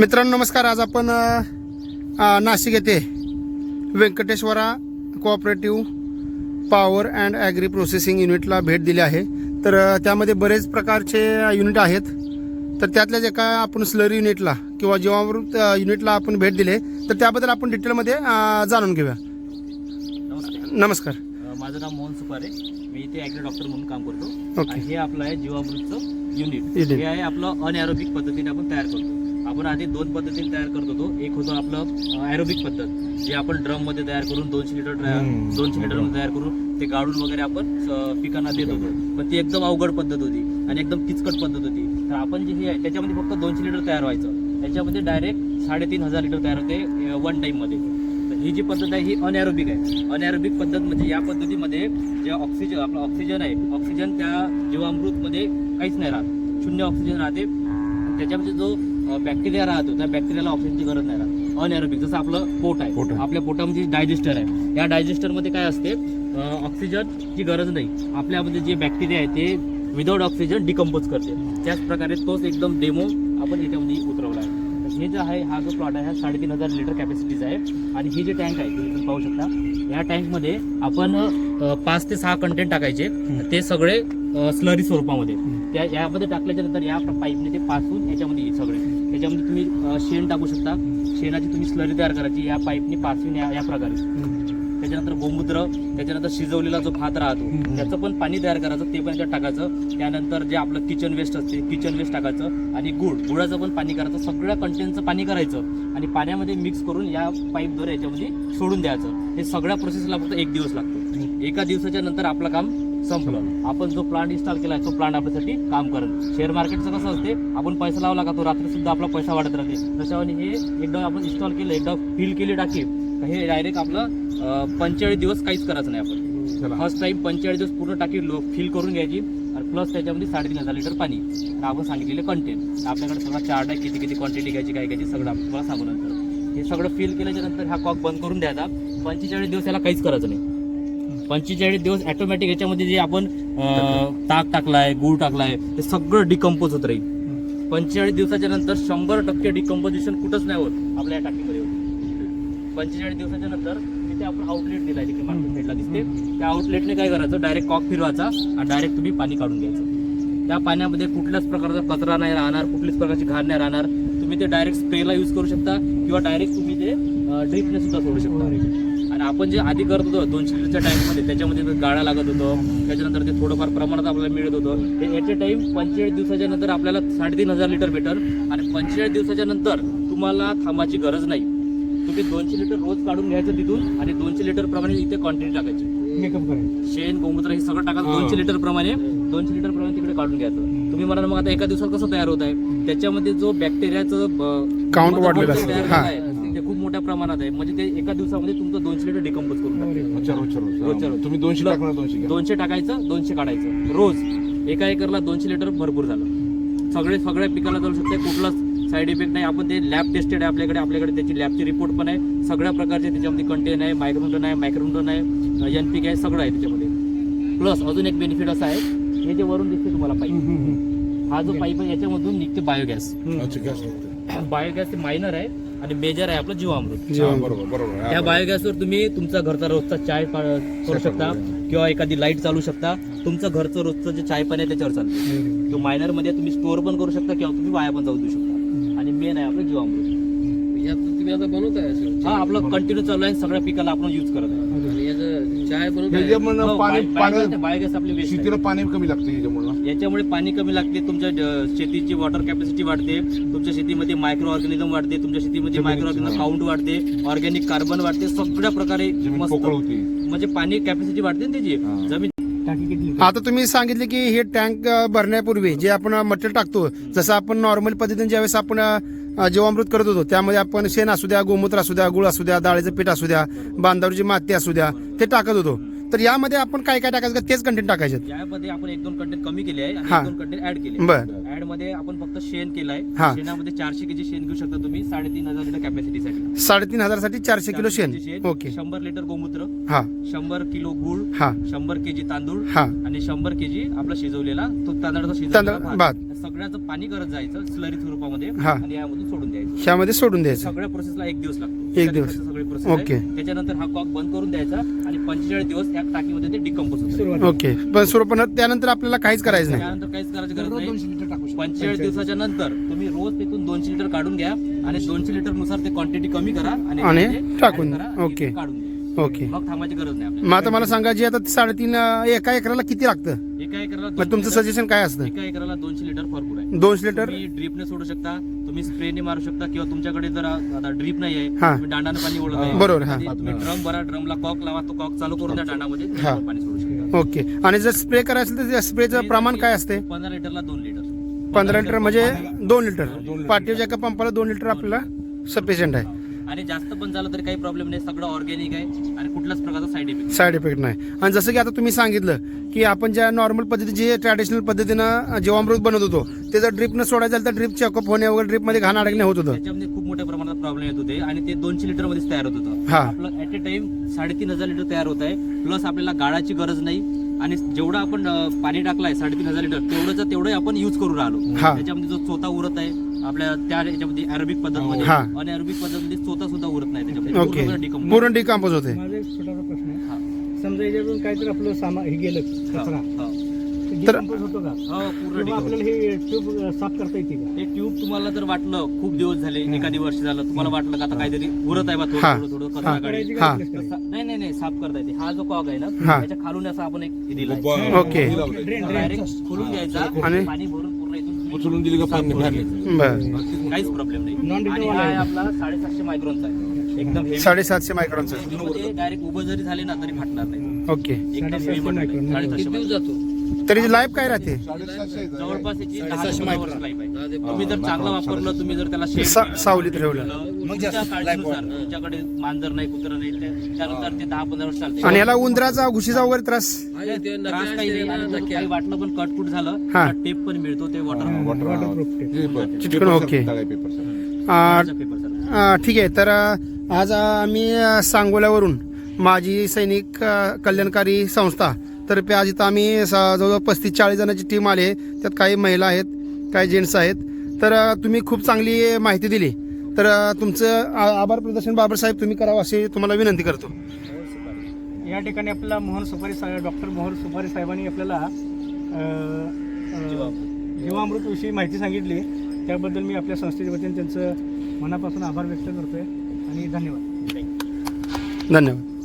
मित्रांनो नमस्कार. आज आपण नाशिक येथे Venkateshwara cooperative power and agri processing युनिटला भेट दिली आहे. तर त्यामध्ये बरेच प्रकारचे युनिट आहेत. तर त्यातल्याच एका आपण स्लरी युनिटला किंवा जीवामृत युनिटला आपण भेट दिले तर त्याबद्दल आपण डिटेलमध्ये जाणून घेऊया. नमस्कार. माझं नाव मोहन सुपारे. मी इथे ॲग्री डॉक्टर म्हणून काम करतो. हे आपलं आहे जीवामृतचं युनिट. हे आहे आपलं अनएरोबिक पद्धतीने आपण तयार करतो. आपण आधी दोन पद्धतीने तयार करत होतो. एक होतं आपलं ॲरोबिक पद्धत जे आपण ड्रममध्ये तयार करून दोनशे लिटर दोनशे लिटरमध्ये तयार करून ते गाळून वगैरे आपण पिकांना देत होतो. पण ती एकदम अवघड पद्धत होती आणि एकदम किचकट पद्धत होती. तर आपण जे हे आहे त्याच्यामध्ये फक्त दोनशे लिटर तयार व्हायचं. त्याच्यामध्ये डायरेक्ट साडेतीन हजार लिटर तयार होते वन टाइममध्ये. तर ही जी पद्धत आहे ही अनएरोबिक आहे. अनएरोबिक पद्धत म्हणजे या पद्धतीमध्ये जे ऑक्सिजन आपलं ऑक्सिजन आहे ऑक्सिजन त्या जीवामृतमध्ये काहीच नाही राहत. शून्य ऑक्सिजन राहते. त्याच्यामध्ये जो बॅक्टेरिया राहतो त्या बॅक्टेरियाला ऑक्सिजनची गरज नाही राहत. अनएरोबिक जसं आपलं पोट आहे. आपल्या पोटामध्ये डायजेस्टर आहे. या डायजेस्टरमध्ये काय असते? ऑक्सिजनची गरज नाही. आपल्यामध्ये जे बॅक्टेरिया आहे ते विदाऊट ऑक्सिजन डिकम्पोज करते. त्याच प्रकारे तोच एकदम डेमो आपण याच्यामध्ये उतरवला आहे. तर हे जे आहे हा जो प्लॉट आहे हा साडेतीन हजार लिटर कॅपॅसिटीचा आहे. आणि ही जे टँक आहे तुम्ही पाहू शकता या टँकमध्ये आपण पाच ते सहा कंटेंट टाकायचे. ते सगळे स्लरी स्वरूपामध्ये. त्या यामध्ये टाकल्याच्या नंतर या पाईपने ते पासून याच्यामध्ये सगळे. त्याच्यामध्ये तुम्ही शेण टाकू शकता. शेणाची तुम्ही स्लरी तयार करायची या पाईपने पाचवी या या प्रकारे. त्याच्यानंतर गोमूत्र त्याच्यानंतर शिजवलेला जो भात राहतो त्याचं पण पाणी तयार करायचं ते पण त्याच्यात टाकायचं. त्यानंतर जे आपलं किचन वेस्ट असते किचन वेस्ट टाकायचं. आणि गुळ गुळाचं पण पाणी करायचं. सगळ्या कंटेनचं पाणी करायचं. आणि पाण्यामध्ये मिक्स करून या पाईपद्वारे याच्यामध्ये सोडून द्यायचं. हे सगळ्या प्रोसेसला फक्त एक दिवस लागतो. एका दिवसाच्या नंतर आपलं काम संपलं. आपण जो प्लांट इन्स्टॉल केला तो प्लांट आपल्यासाठी काम करेल. शेअर मार्केटचं कसं असते आपण पैसा लावला का तो रात्री सुद्धा आपला पैसा वाढत राहते. तशाने हे एकदा आपण इन्स्टॉल केलं एकदा फिल केली टाकी तर हे डायरेक्ट आपलं पंचेचाळीस दिवस काहीच करायचं नाही आपण. फर्स्ट टाइम पंचेचाळीस दिवस पूर्ण टाकी फिल करून घ्यायची आणि प्लस त्याच्यामध्ये साडेतीन हजार लिटर पाणी. आणि आपण सांगितलेले कंटेंट आपल्याकडे सगळा चार्ट आहे किती किती क्वांटिटी घ्यायची काय घ्यायची सगळं आपण तुम्हाला सांगू नंतर. हे सगळं फिल केल्याच्यानंतर हा कॉक बंद करून द्यायचा. पंचेचाळीस दिवस याला काहीच करायचं नाही. पंचेचाळीस दिवस ऑटोमॅटिक याच्यामध्ये जे आपण ताक टाकलाय गूळ टाकलाय ते सगळं डिकम्पोज होत राहील. पंचेचाळीस दिवसाच्या नंतर शंभर टक्के डिकम्पोजिशन कुठंच नाही होत आपल्या या टाकीमध्ये. होत पंचेचाळीस दिवसाच्या नंतर तिथे आपण आउटलेट दिलाय तिथे मार्केट साईडला दिसते. त्या आउटलेटने काय करायचं? डायरेक्ट कॉक फिरवायचा आणि डायरेक्ट तुम्ही पाणी काढून घ्यायचं. त्या पाण्यामध्ये कुठल्याच प्रकारचा कचरा नाही राहणार कुठल्याच प्रकारची घाण नाही राहणार. तुम्ही ते डायरेक्ट स्प्रेला यूज करू शकता किंवा डायरेक्ट तुम्ही ते ड्रिपने सुद्धा सोडू शकता. आणि आपण जे आधी करत होतो दोनशे लिटरच्या टँकमध्ये त्याच्यामध्ये ते गाळा लागत होतो. त्याच्यानंतर ते थोडंफार प्रमाणात आपल्याला मिळत होतं. हे एट ए टाइम पंचेचाळीस दिवसाच्या नंतर आपल्याला साडेतीन हजार लिटर भेटर आणि पंचेचाळीस दिवसाच्या नंतर तुम्हाला थांबाची गरज नाही. तुम्ही दोनशे लिटर रोज काढून घ्यायचं तिथून आणि दोनशे लिटर प्रमाणे इथे क्वांटिटी टाकायची. शेण गोमूत्र हे सगळं टाकायचं. दोनशे लिटर प्रमाणे दोनशे लिटर प्रमाणे तिकडे काढून घ्यायचं. तुम्ही मला मग आता एका दिवसात कसं तयार होत आहे? त्याच्यामध्ये जो बॅक्टेरियाचं मधलं वाढलेलं हा. आहे, ते खूप मोठ्या प्रमाणात आहे. म्हणजे ते एका दिवसामध्ये तुमचं दोनशे लिटर डिकम्पोज करून टाकते. अच्छा रोजच्या रोज रोजच्या. रोज. तुम्ही दोनशे टाकणार दोनशे घ्या. दोनशे टाकायचं दोनशे काढायचं. रोज एका एकरला दोनशे लिटर भरपूर झालं. सगळे सगळ्या पिकाला चालू शकते कुठलाच साईड इफेक्ट नाही. आपण ते लॅब टेस्टेड आहे आपल्याकडे आपल्याकडे त्याची लॅबची रिपोर्ट पण आहे. सगळ्या प्रकारचे त्याच्यामध्ये कंटेन आहे मायक्रोटन आहे मायक्रोटन आहे एन पी आहे सगळं आहे त्याच्यामध्ये. प्लस अजून एक बेनिफिट असं आहे हे जे वरून दिसते तुम्हाला पाईप. हा जो पाईप आहे याच्यामधून निघते बायोगॅस अच्छा गॅस लागते. बायोगॅस मायनर आहे. आणि मेजर आहे आपलं जीवामृत. हा, बरोबर बरोबर. बायोगॅसवर तुम्ही तुमचा घरचा रोजचा चाय पा- करू शकता किंवा एखादी लाइट चालू शकता. तुमचं घरचं रोजचं जे चाय पाणी आहे त्याच्यावर चालतं. तो मायनरमध्ये तुम्ही स्टोअर पण करू शकता किंवा तुम्ही वाया पण जाऊ देऊ शकता. आणि मेन आहे आपलं जीवामृत. याचं तुम्ही आता बनवताय असं हा आपलं कंटिन्यू चालू आहे सगळ्या पिकाला आपण यूज करत आहे. याच्यामुळं हो, पाणी बाय- बायोगॅस पाणी बायोगॅस आपली वेस्ट शेतीला पाणी कमी लागते याच्यामुळे. याच्यामुळे पाणी कमी लागते तुमच्या अं, शेतीची वॉटर कॅपॅसिटी वाढते तुमच्या शेतीमध्ये मायक्रो ऑर्गॅनिझम वाढते तुमच्या शेतीमध्ये मायक्रो ऑर्गॅनिझम काउंट वाढते ऑर्गॅनिक कार्बन वाढते सगळ्या प्रकारे जमीन मस्त. पोकळ होती. म्हणजे पाणी कॅपॅसिटी वाढते ना त्याची. जमीन टाकी किती आता तुम्ही सांगितले की हे टँक अ, भरण्यापूर्वी जे आपण मटेरियल टाकतो जसं आपण नॉर्मल पद्धतीने ज्यावेळेस आपण अ, जीवामृत करत होतो. त्यामध्ये आपण शेण असू द्या गोमूत्र असू द्या गुळ असू द्या डाळीचं पीठ असू द्या बांधावरची माती असू द्या ते टाकत होतो. तर यामध्ये आपण काय काय टाकायचं? का तेच कंटेंट टाकायचे यामध्ये आपण एक दोन कंटेंट कमी केले आहे हा. आणि एक दोन कंटेंट ऍड केले बर. ऍडमध्ये आपण फक्त शेण केलाय हा. शेणामध्ये चारशे केजी शेण घेऊ शकता तुम्ही साडेतीन हजार लिटर कॅपॅसिटी साठी. साडेतीन हजारसाठी चारशे किलो शेण. शेण ओके. शंभर लिटर गोमूत्र हा. शंभर किलो गुळ हा. शंभर केजी तांदूळ हा. आणि शंभर केजी आपला शिजवलेला तो तांदळाचा तांदूळ, शिजवलेला भात. भात. सगळ्याचं पाणी करत जायचं स्लरी स्वरूपामध्ये हा. आणि यामधून सोडून द्यायचं. ह्यामध्ये सोडून द्यायचं. सगळ्या प्रोसेसला एक दिवस लागतो. एक दिवस. सगळी प्रोसेस ओके. त्याच्यानंतर हा कॉक बंद करून द्यायचा आणि पंचेचाळीस दिवस या टाकीमध्ये ते डिकम्पोज होतं. ओके. पण स्वरूपानं त्यानंतर आपल्याला काहीच करायचं नाही. त्यानंतर काहीच करायची गरज नाही. दोनशे लिटर टाकू शकतो. पंचेचाळीस दिवसाच्या नंतर तुम्ही रोज तिथून दोनशे लिटर काढून घ्या आणि दोनशे लिटरनुसार ते क्वांटिटी कमी करा आणि टाकून. add okay. काढून घ्या. ओके. मग थांबायची गरज नाही मग आता मला सांगा जे आता साडेतीन अं, एका एकराला किती लागतं? एका एकराला मग दोनशे तुमचं सजेशन काय असतं? एका एकराला दोनशे लिटर भरपूर आहे. दोनशे लिटर? तुम्ही ड्रीपने सोडू शकता तुम्ही स्प्रेने मारू शकता किंवा तुमच्याकडे जर आता ड्रीप नाही आहे हा. तुम्ही दांडाने पाणी ओढत आहे. बरोबर, हा. आधी तुम्ही ड्रम भरा ड्रमला कॉक लावा तो कॉक चालू करून त्या दांडामध्ये हा. पाणी सोडू शकता. ओके. आणि जर स्प्रे करायचं असेल तर स्प्रेचं प्रमाण काय असते? पंधरा लिटरला दोन लिटर. पंधरा लिटर म्हणजे दोन लिटर. पाठीच्या एका पंपाला दोन लिटर आपल्याला सफिशियंट आहे. आणि जास्त पण झालं तरी काही प्रॉब्लेम नाही. सगळं ऑर्गॅनिक आहे आणि कुठल्याच प्रकारचा साईड इफेक्ट साईड इफेक्ट नाही. आणि जसं की आता तुम्ही सांगितलं की आपण ज्या नॉर्मल पद्धती जे ट्रॅडिशनल पद्धतीनं जीवामृत बनवत होतो ते जर ड्रिपनं सोडायचं झालं तर ड्रिप चेकअप होणे वगैरे ड्रिपमध्ये घाण अडकणे होत होतं. त्याच्यामध्ये खूप मोठ्या प्रमाणात प्रॉब्लेम येत होते आणि ते दोनशे लिटर मध्येच तयार होत होतं. हा. आपलं ऍट ए टाइम साडेतीन हजार लिटर तयार होत आहे. प्लस आपल्याला गाळाची गरज नाही. आणि जेवढं आपण अं, पाणी टाकलंय साडेतीन हजार लिटर तेवढंच तेवढं आपण युज करून राहिलो. हा. त्याच्यामध्ये जो चोथा उरत आहे आपल्या त्या याच्यामध्ये अरबिक पद्धतमध्ये हा. आणि अरबिक पद्धतमध्ये चोथा सुद्धा उरत नाही त्याच्यामध्ये ओके पूर्ण decompose. पूर्ण डिकम्पोज होते माझा एक छोटासा प्रश्न आहे हा. समजा याच्यातून काहीतरी आपलं सामान हे गेलं कचरा हा. तर- डिकम्पोज होतो का हो, पूर्ण किंवा decompose. आपल्याला हे ट्यूब साफ करता येते का ते ट्यूब तुम्हाला जर वाटलं खूप दिवस झाले एखादी वर्ष झालं तुम्हाला वाटलं का आता काहीतरी उरत आहे बा थोडं हा. थोडं थोडं. कचरा हा. का replace करायची? नाही नाही नाही साफ करता येते हा जो कॉक आहे ना हा. त्याच्या खालून असं आपण एक हे दिला ओके ड्रेन ड्रेन डायरेक्ट खोलून घ्यायचा आणि- पाणी भरून उचलून दिली का पाणी. बर. काहीच प्रॉब्लेम नाही. Non-determined आणि हा आहे. आहे. आपला साडेसातशे मायक्रोनचा आहे. एकदम heavy. साडेसातशे मायक्रॉनचं ते डायरेक्ट उभं जरी झाले ना तरी फाटणार नाही. ओके. एकदम साडेसातशे heavy material. जातो? तरी लाईफ काय राहते. जवळपास याची दहा ते पंधरा वर्ष life दहा आहे ते तुम्ही जर चांगलं वापरलं तुम्ही जर त्याला सा- सावलीत ठेवलं तुमच्या काळजीनुसार तुमच्याकडे मांजर नाही कुत्र नाही त्या- त्यानुसार ते दहा पंधरा वर्ष चालते. आणि याला उंदराचा घुशीचा वगैरे त्रास? काही नाही. असते ना, आणि जर नक्या. काही वाटलं पण कटकुट झालं हा. तर टेप पण मिळतो ते वॉटर चिटकून ओके. Sir, paper sir. आ, पेपर सर आ, ठीक आहे. तर आ, आज आ, आम्ही आ, सांगोल्यावरून माजी सैनिक आ, कल्याणकारी संस्था तर्फे आज इथं आम्ही स- जवळजवळ पस्तीस चाळीस जणांची टीम आली आहे. त्यात काही महिला आहेत काही जेंट्स आहेत. तर तुम्ही खूप चांगली माहिती दिली. तर तुमचं आ- आभार प्रदर्शन बाबासाहेब तुम्ही करावं अशी तुम्हाला विनंती करतो. या ठिकाणी आपल्याला मोहन सुपारी साहेब डॉक्टर मोहन सुपारी साहेबांनी आपल्याला जीवामृतविषयी माहिती सांगितली. त्याबद्दल मी आपल्या संस्थेच्या वतीने त्यांचं मनापासून आभार व्यक्त करतोय आणि धन्यवाद. धन्यवाद.